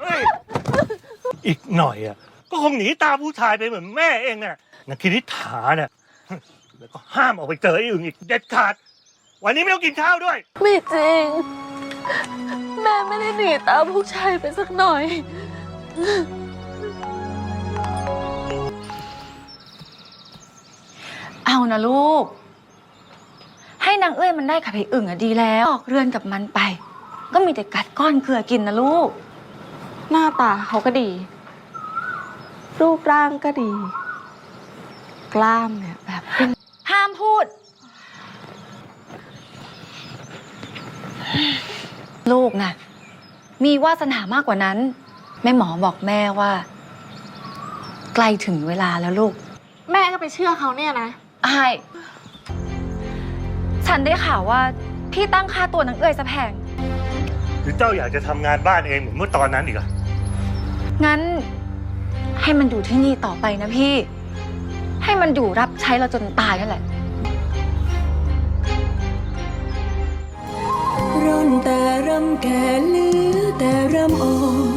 เฮ้ยอีกหน่อยอะก็คงหนีตามผู้ชายไปเหมือนแม่เองน่ะนักคินิษฐาเนี่ยแล้วก็ห้ามออกไปเจอไอ้อื่นอีกเด็ดขาด วันนี้ไม่ต้องกินข้าวด้วย ไม่จริง แม่ไม่ได้หนีตามผู้ชายไปสักหน่อย เอานะลูก ให้นางเอ้ยมันได้กับไอ้อึ่งอะดีแล้ว ออกเรือนกับมันไป ก็มีแต่กัดก้อนเกลือกินนะลูก หน้าตาเขาก็ดี รูปร่างก็ดี กล้ามเนี่ยแบบห้ามพูด ลูกนะมีวาสนามากกว่านั้น แม่หมอบอกแม่ว่า ใกล้ถึงเวลาแล้วลูก แม่ก็ไปเชื่อเขาเนี่ยนะไอ้าย ฉันได้ข่าวว่า พี่ตั้งค่าตัวนางเอ้ยซะแพงห รือเจ้าอยากจะทำงานบ้านเองเหมือนเมื่อตอนนั้นอีกอะงั้น ให้มันอยู่ที่นี่ต่อไปนะพี่ ให้มันอยู่รับใช้เราจนตายนั่นแหละ ร่อนแต่รำแก่เหลือแต่รำอ่อน